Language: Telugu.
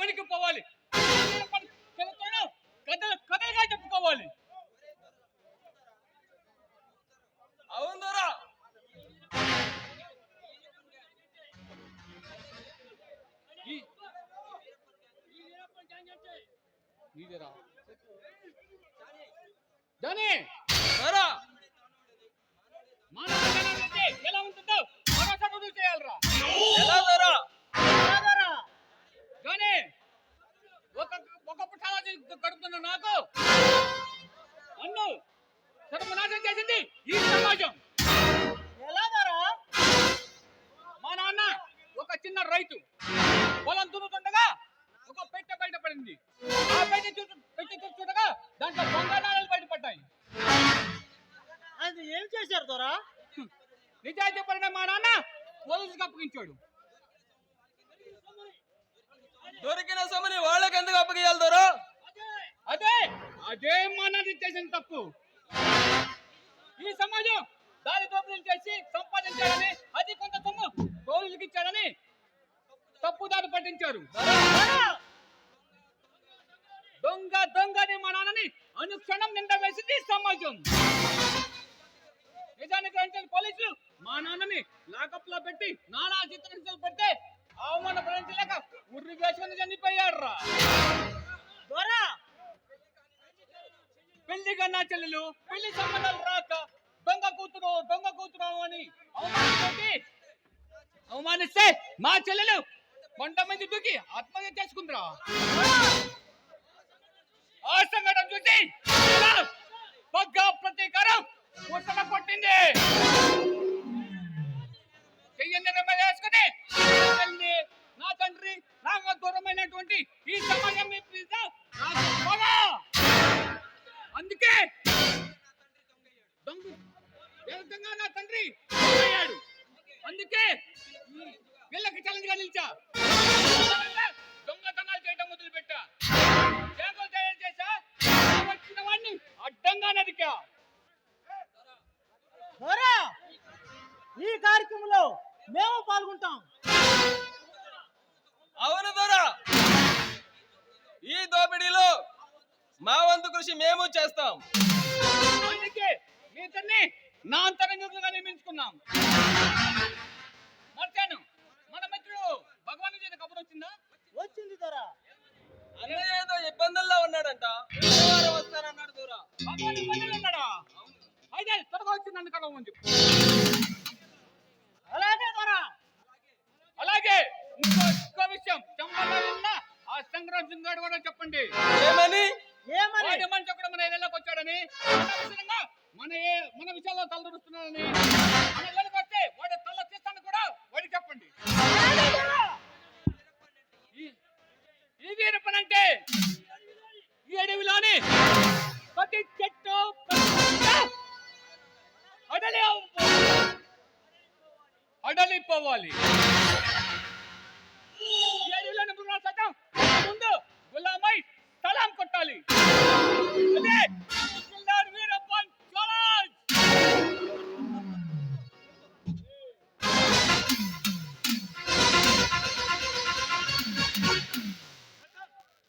వణికిపోవాలి. తెలుగుతాను కథలు కథలుగా చెప్పుకోవాలి. అవును దొరా ఈ- నీదేరా. జానీ. ఒక ఒకప్పుడు చాలా జీ- గడుపుతున్న నాకు. అన్ను సర్వనాశనం చేసింది ఈ సమాజం. మా నాన్న ఒక చిన్న రైతు. పొలం దున్నుతుండగా ఒక పెట్టె బయటపడింది. ఆ పెట్టె పెట్టి చూస్తుండగా దాంట్లో బంగాళాలు బయటపడ్డాయి. అది ఏం చేశారు దొరా? నిజాయితీ పడిన మా నాన్న పోలీసుకి అప్పగించాడు. దొరికిన సొమ్ముని వాళ్ళకి ఎందుకు అప్పగియాలి దొరా? అదే అదే మా చేసిన తప్పు. ఈ సమాజం దారి దోపిడీ చేసి సంపాదించాలని అది కొంత సొమ్ము పోలీసులకు ఇచ్చాడని తప్పు దారి పట్టించారు. దొంగ దొంగని మా నాన్నని అనుక్షణం నింద వేసింది సమాజం. నిజానికి పోలీసులు మా నాన్నని లాకప్లో పెట్టి నానా చిత్రహింసలు పెడితే అవమాన భరించలేక ఉర్రి వేసుకుని చనిపోయాడు రా దొరా! పెళ్ళి కన్నా చెల్లెలు పెళ్ళి సంబంధాలు రాక దొంగ కూతురు దొంగ కూతురు అని అవమానించి అవమానిస్తే మా చెల్లెలు వంట మంది దూకి ఆత్మహత్య చేసుకుందిరా. ఆ సంఘటన చూసి విధంగా నా తండ్రి? అయ్యాడు అందుకే ఈ వీళ్ళకి ఛాలెంజ్గా నిలిచా. దొంగతనాలు చేయటం మొదలు పెట్టా చేపలు తయారు చేసా వచ్చిన వాడిని అడ్డంగా నరికా. ఈ కార్యక్రమంలో మేము పాల్గొంటాం. అవును దొరా ఈ దోపిడీలో మా వంతు కృషి మేము చేస్తాం. నా అంతరంగికులుగా నియమించుకున్నాం మర్చాను. మన మిత్రుడు భగవాన్ చేత కబురు వచ్చిందా? వచ్చింది దొరా. అన్నయ్య ఏదో ఇబ్బందుల్లో ఉన్నాడంట. శనివారం వస్తానన్నాడు దొరా. భగవాన్ ఇబ్బందులు ఉన్నాడా? అయితే త్వరగా వచ్చి నన్ను కలవమని చెప్పు అలాగే దొరా. అలాగే. ఇంకో విషయం. చంపలో ఉన్న ఆ సంగ్రామ్ సింగ్ గారు కూడా చెప్పండి. ఏమని? ఏమని మనిషి ఒకడు మన ఏరియాలోకి వచ్చాడని. మన ఏ మన విషయాల్లో తలదూరుస్తున్నాడని మన ఇళ్ళకి వస్తే వాడి తల తీస్తాను కూడా వాడికి చెప్పండి. ఈ- ఈ వీరప్పన్ అంటే ఈ అడవిలోని ప్రతి చెట్టు అడలి అడలిపోవాలి.